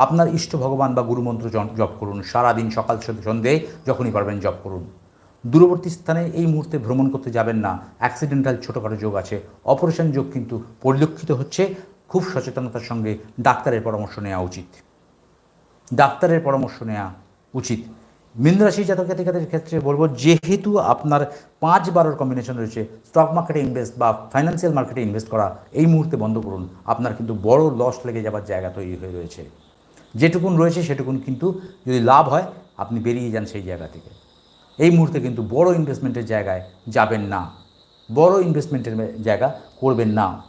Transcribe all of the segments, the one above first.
আপনার ইষ্ট ভগবান বা গুরুমন্ত্র জপ করুন, সারাদিন সকাল সন্ধে- সন্ধে যখনই পারবেন জপ করুন। দূরবর্তী স্থানে এই মুহূর্তে ভ্রমণ করতে যাবেন না অ্যাক্সিডেন্টাল ছোটোখাটো যোগ আছে অপারেশন যোগ কিন্তু পরিলক্ষিত হচ্ছে, খুব সচেতনতার সঙ্গে ডাক্তারের পরামর্শ নেওয়া উচিত। ডাক্তারের পরামর্শ নেওয়া উচিত। মীনরাশি জাতক জাতিকাদের ক্ষেত্রে বলব, যেহেতু আপনার পাঁচ বারোর কম্বিনেশন রয়েছে স্টক মার্কেটে ইনভেস্ট বা ফাইন্যান্সিয়াল মার্কেটে ইনভেস্ট করা, এই মুহূর্তে বন্ধ করুন। আপনার কিন্তু বড় লস লেগে যাবার জায়গা তৈরি হয়ে রয়েছে। যেটুকুন রয়েছে সেটুকুন কিন্তু যদি লাভ হয়, আপনি বেরিয়ে যান সেই জায়গা থেকে। এই মুহূর্তে কিন্তু বড় ইনভেস্টমেন্টের জায়গায় যাবেন না। বড় ইনভেস্টমেন্টের জায়গা করবেন না।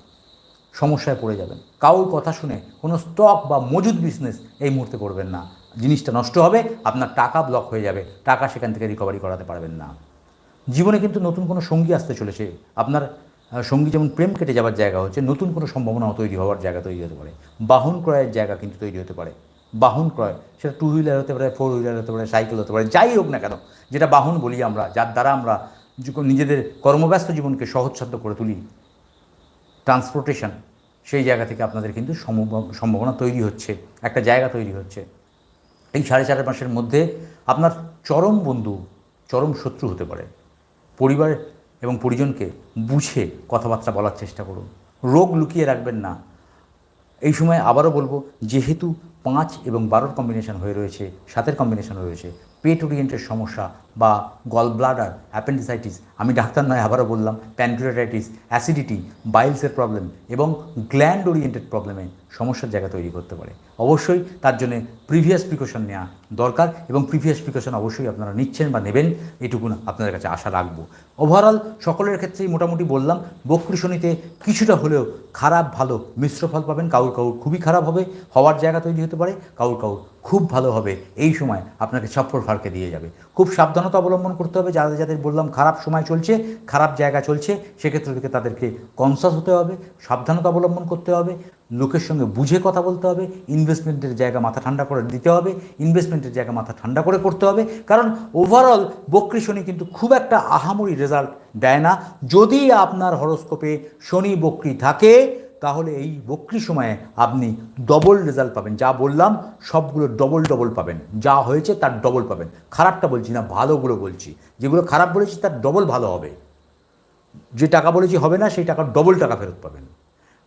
সমস্যায় পড়ে যাবেন। কাউর কথা শুনে কোনো স্টক বা মজুদ বিজনেস এই মুহূর্তে করবেন না। জিনিসটা নষ্ট হবে, আপনার টাকা ব্লক হয়ে যাবে। টাকা সেখান থেকে রিকভারি করাতে পারবেন না। জীবনে কিন্তু নতুন কোনো সঙ্গী আসতে চলেছে। আপনার সঙ্গী যেমন প্রেম কেটে যাওয়ার জায়গা হচ্ছে, নতুন কোনো সম্ভাবনাও তৈরি হওয়ার জায়গা তৈরি হতে পারে। বাহন ক্রয়ের জায়গা কিন্তু তৈরি হতে পারে। বাহন ক্রয়, সেটা টু হুইলার হতে পারে ফোর হুইলার হতে পারে সাইকেল হতে পারে, যাই হোক না কেন, যেটা বাহন বলি আমরা, যার দ্বারা আমরা নিজেদের কর্মব্যস্ত জীবনকে সহজসাধ্য করে তুলি ট্রান্সপোর্টেশন সেই জায়গা থেকে আপনাদের কিন্তু সম্ভাব- সম্ভাবনা তৈরি হচ্ছে, একটা জায়গা তৈরি হচ্ছে। এই সাড়ে চার মাসের মধ্যে আপনার চরম বন্ধু, চরম শত্রু হতে পারে। পরিবার এবং পরিজনকে বুঝে কথাবার্তা বলার চেষ্টা করুন। রোগ লুকিয়ে রাখবেন না। এই সময় আবারও বলব, যেহেতু পাঁচ এবং বারোর কম্বিনেশন হয়ে রয়েছে, সাতের কম্বিনেশন রয়েছে। পেট ওরিয়েন্টের সমস্যা বা গল ব্লাডার অ্যাপেন্ডিসাইটিস আমি ডাক্তার নয়, আবারও বললাম প্যানক্রিয়াটাইটিস অ্যাসিডিটি বাইলসের প্রবলেম এবং গ্ল্যান্ড ওরিয়েন্টেড প্রবলেমে সমস্যার জায়গা তৈরি করতে পারে। অবশ্যই তার জন্য প্রিভিয়াস প্রিকশন নেওয়া দরকার এবং প্রিভিয়াস প্রিকশন অবশ্যই আপনারা নিচ্ছেন বা নেবেন, এটুকু আপনাদের কাছে আশা রাখব। ওভারঅল সকলের ক্ষেত্রেই মোটামুটি বললাম বক্রি শনিতে কিছুটা হলেও খারাপ ভালো মিশ্র ফল পাবেন, কাউর কাউর খুবই খারাপ হবে, হওয়ার জায়গা তৈরি পারে, কাউর কাউর খুব ভালো হবে, এই সময় আপনাকে চপ্পর ফাড়কে দিয়ে যাবে। খুব সাবধানতা অবলম্বন করতে হবে, যাদের যাদের বললাম খারাপ সময় চলছে, খারাপ জায়গা চলছে, সেক্ষেত্রে থেকে তাদেরকে কনসাস হতে হবে, সাবধানতা অবলম্বন করতে হবে, লোকের সঙ্গে বুঝে কথা বলতে হবে ইনভেস্টমেন্টের জায়গা মাথা ঠান্ডা করে দিতে হবে ইনভেস্টমেন্টের জায়গা মাথা ঠান্ডা করে করতে হবে, কারণ ওভারঅল বক্রি শনি কিন্তু খুব একটা আহামরি রেজাল্ট দেয় না। যদি আপনার হরস্কোপে শনি বক্রি থাকে তাহলে এই বক্রি সময়ে আপনি ডবল রেজাল্ট পাবেন। যা বললাম, সবগুলো ডবল ডবল পাবেন। যা হয়েছে তার ডবল পাবেন। খারাপটা বলছি না, ভালোগুলো বলছি। যেগুলো খারাপ বলেছি তার ডবল ভালো হবে। যে টাকা বলেছি হবে না, সেই টাকার ডবল টাকা ফেরত পাবেন।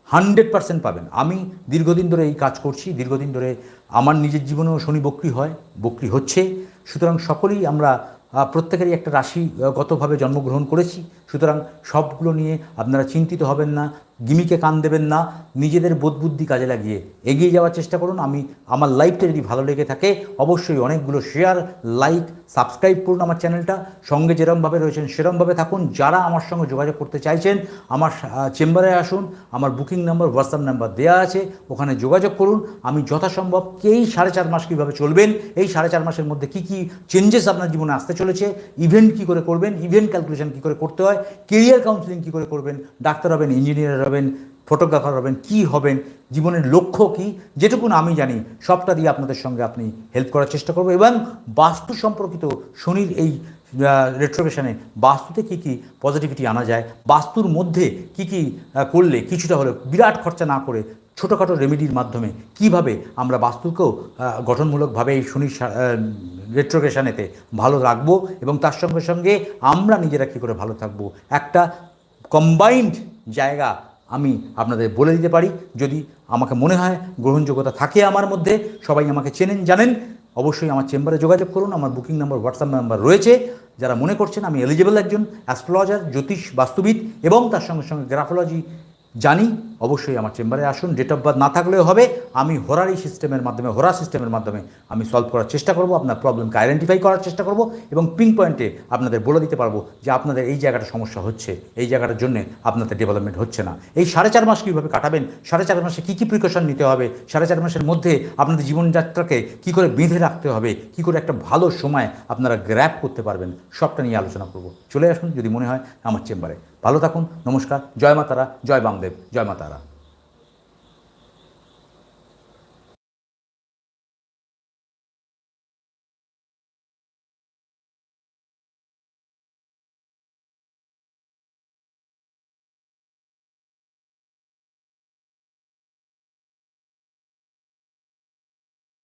হান্ড্রেড পার্সেন্ট পাবেন। আমি দীর্ঘদিন ধরে এই কাজ করছি। দীর্ঘদিন ধরে আমার নিজের জীবনেও শনি বক্রি হয়, বক্রি হচ্ছে। সুতরাং সকলেই আমরা প্রত্যেকেরই একটা রাশিগতভাবে জন্মগ্রহণ করেছি। সুতরাং সবগুলো নিয়ে আপনারা চিন্তিত হবেন না। গিমিকে কান দেবেন না, নিজেদের বোধবুদ্ধি কাজে লাগিয়ে এগিয়ে যাওয়ার চেষ্টা করুন। আমি, আমার লাইফটা যদি ভালো লেগে থাকে, অবশ্যই অনেকগুলো শেয়ার লাইক সাবস্ক্রাইব করুন আমার চ্যানেলটা। সঙ্গে যেরমভাবে রয়েছেন সেরমভাবে থাকুন। যারা আমার সঙ্গে যোগাযোগ করতে চাইছেন, আমার চেম্বারে আসুন। আমার বুকিং নাম্বার হোয়াটসঅ্যাপ নাম্বার দেওয়া আছে, ওখানে যোগাযোগ করুন। আমি যথাসম্ভব এই সাড়ে চার মাস কীভাবে চলবেন, এই সাড়ে চার মাসের মধ্যে কী কী চেঞ্জেস আপনার জীবনে আসতে চলেছে ইভেন্ট কী করে করবেন ইভেন্ট ক্যালকুলেশন কী করে করতে হয় কেরিয়ার কাউন্সিলিং কী করে করবেন, ডাক্তার হবেন ইঞ্জিনিয়ার হবেন ফটোগ্রাফার হবেন, কি হবেন, জীবনের লক্ষ্য কি যেটুকুন আমি জানি, সবটা দিয়ে আপনাদের সঙ্গে আপনি হেল্প করার চেষ্টা করব এবং বাস্তু সম্পর্কিত শনির এই রেট্রোভেশনে বাস্তুতে কী কী পজিটিভিটি আনা যায়, বাস্তুর মধ্যে কি কি করলে কিছুটা হলে বিরাট খরচা না করে ছোটোখাটো রেমেডির মাধ্যমে কীভাবে আমরা বাস্তুকেও গঠনমূলকভাবে এই শনির রেট্রোভেশনেতে ভালো রাখব এবং তার সঙ্গে সঙ্গে আমরা নিজেরা কী করে ভালো থাকব, একটা কম্বাইন্ড জায়গা আমি আপনাদের বলে দিতে পারি। যদি আমাকে মনে হয় গ্রহণযোগ্যতা থাকে আমার মধ্যে, সবাই আমাকে চেনেন, জানেন, অবশ্যই আমার চেম্বারে যোগাযোগ করুন। আমার বুকিং নাম্বার, হোয়াটসঅ্যাপ নাম্বার রয়েছে। যারা মনে করছেন আমি এলিজেবল একজন অ্যাস্ট্রোলজার জ্যোতিষ, বাস্তুবিদ এবং তার সঙ্গে সঙ্গে গ্রাফোলজি জানি। অবশ্যই আমার চেম্বারে আসুন। ডেট অফ বার্থ না থাকলেও হবে। আমি হোরারি সিস্টেমের মাধ্যমে হোরা সিস্টেমের মাধ্যমে আমি সলভ করার চেষ্টা করব, আপনার প্রবলেমকে আইডেন্টিফাই করার চেষ্টা করব এবং পিং পয়েন্টে আপনাদের বলে দিতে পারব যে আপনাদের এই জায়গাটা সমস্যা হচ্ছে, এই জায়গাটার জন্য আপনাদের ডেভেলপমেন্ট হচ্ছে না। এই সাড়ে চার মাস কীভাবে কাটাবেন? সাড়ে চার মাসে কী কী প্রিকশন নিতে হবে? সাড়ে চার মাসের মধ্যে আপনাদের জীবনযাত্রাকে কী করে বেঁধে রাখতে হবে? কী করে একটা ভালো সময় আপনারা গ্র্যাপ করতে পারবেন? সবটা নিয়ে আলোচনা করব। চলে আসুন যদি মনে হয় আমার চেম্বারে। ভালো থাকুন, নমস্কার, জয় মাতারা, জয় বামদেব, জয় মাতারা।